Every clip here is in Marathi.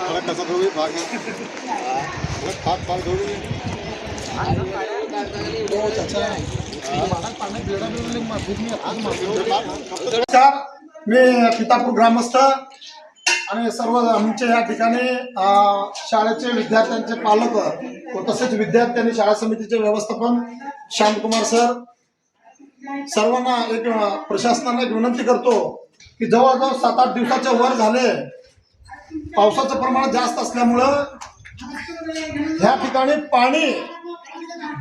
फरक कसा थोडी भाग आहे फाग फाग थोडी नमस्कार मी पितापूर ग्रामस्थ आणि सर्व आमच्या या ठिकाणी शाळेचे विद्यार्थ्यांचे पालक व तसेच विद्यार्थ्यांनी शाळा समितीचे व्यवस्थापन श्यामकुमार सर सर्वांना एक प्रशासनाला एक विनंती करतो की जवळजवळ सात आठ दिवसाच्या वर झाले. पावसाचं प्रमाण जास्त असल्यामुळं ह्या ठिकाणी पाणी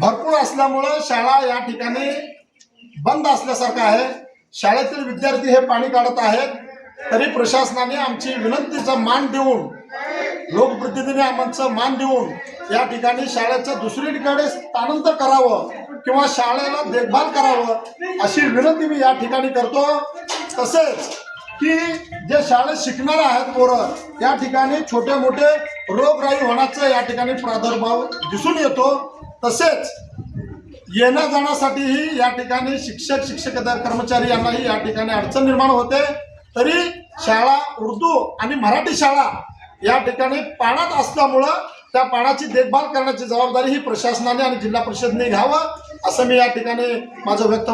भरपूर असल्यामुळं शाळा या ठिकाणी बंद असल्यासारखं आहे. शाळेतील विद्यार्थी हे पाणी काढत आहेत. तरी प्रशासनाने आमची विनंतीचा मान देऊन लोकप्रतिनिधीने आमचं मान देऊन या ठिकाणी शाळेचं दुसरीकडे स्थानांतर करावं किंवा शाळेला देखभाल करावं अशी विनंती मी या ठिकाणी करतो. तसेच की जे शाळेत शिकणार आहेत पोरं या ठिकाणी छोटे मोठे रोगराई होण्याचं या ठिकाणी प्रादुर्भाव दिसून येतो. तसेच येण्या जाण्यासाठीही या ठिकाणी शिक्षक शिक्षकेतर कर्मचारी यांनाही या ठिकाणी अडचण निर्माण होते. तरी शाळा उर्दू आणि मराठी शाळा या ठिकाणी पाण्यात असल्यामुळं त्या पाण्याची देखभाल करण्याची जबाबदारी ही प्रशासनाने आणि जिल्हा परिषदने घ्यावं असं मी या ठिकाणी माझं व्यक्त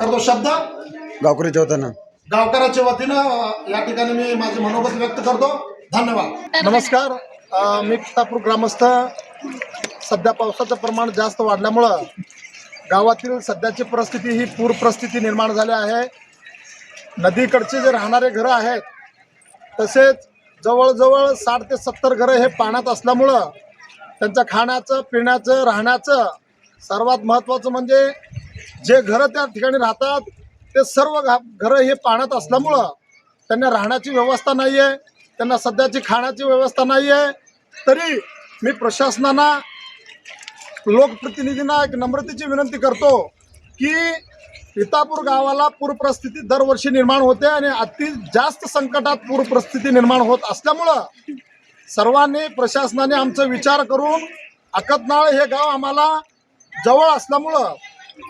करतो. शब्द? गावकरी जेवताना गावकऱ्याच्या वतीनं या ठिकाणी मी माझे मनोगत व्यक्त करतो. धन्यवाद. नमस्कार. मी कितापूर ग्रामस्थ. सध्या पावसाचं प्रमाण जास्त वाढल्यामुळं गावातील सध्याची परिस्थिती ही पूर परिस्थिती निर्माण झाली आहे. नदीकडचे जे राहणारे घरं आहेत तसेच जवळजवळ साठ ते सत्तर घरं हे पाण्यात असल्यामुळं त्यांचं खाण्याचं पिण्याचं राहण्याचं सर्वात महत्त्वाचं म्हणजे जे घरं त्या ठिकाणी राहतात ते सर्व घा घरं हे पाण्यात असल्यामुळं त्यांना राहण्याची व्यवस्था नाही आहे त्यांना सध्याची खाण्याची व्यवस्था नाही आहे तरी मी प्रशासनाला लोकप्रतिनिधींना एक नम्रतेची विनंती करतो की पितापूर गावाला पूरपरिस्थिती दरवर्षी निर्माण होते आणि अति जास्त संकटात पूरपरिस्थिती निर्माण होत असल्यामुळं सर्वांनी प्रशासनाने आमचा विचार करून अकतनाळ हे गाव आम्हाला जवळ असल्यामुळं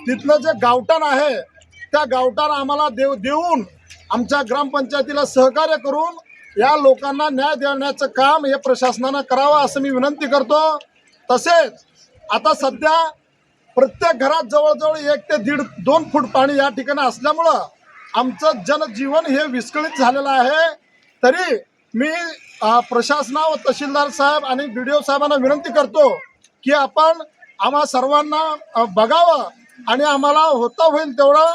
तिथलं जे गावठाण आहे त्या गावठाण आम्हाला देव देऊन आमच्या ग्रामपंचायतीला सहकार्य करून या लोकांना न्याय देण्याचं काम हे प्रशासनानं करावं असं मी विनंती करतो. तसेच आता सध्या प्रत्येक घरात जवळजवळ एक ते दीड दोन फूट पाणी या ठिकाणी असल्यामुळं आमचं जनजीवन हे विस्कळीत झालेलं आहे. तरी मी प्रशासना व तहसीलदार साहेब आणि बी डी ओ साहेबांना विनंती करतो की आपण आम्हा सर्वांना बघावं आणि आम्हाला होता होईल तेवढं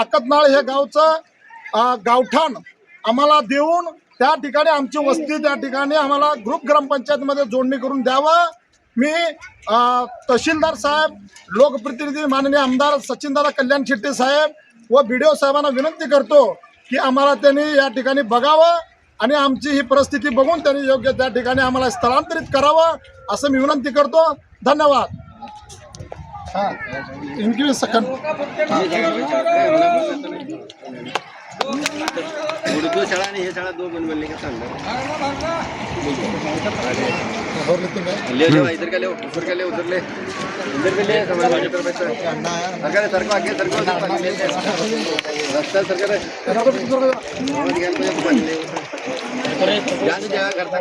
अकतनाळ हे गावचं गावठाण आम्हाला देऊन त्या ठिकाणी आमची वस्ती त्या ठिकाणी आम्हाला ग्रुप ग्रामपंचायतमध्ये जोडणी करून द्यावं. मी तहसीलदार साहेब लोकप्रतिनिधी माननीय आमदार सचिनदादा कल्याण शेट्टी साहेब व बी डी ओ साहेबांना विनंती करतो की आम्हाला त्यांनी या ठिकाणी बघावं आणि आमची ही परिस्थिती बघून त्यांनी योग्य त्या ठिकाणी आम्हाला स्थलांतरित करावं असं मी विनंती करतो. धन्यवाद. हां इनकी सेकंड उर्दू शाळा आणि हे शाळा दोन बनवले का सांगा. ले ले इधर का ले उधर का ले उधर ले. इधर भी ले समाज सरकार सरकार आगे सरकार सरकार तो करता.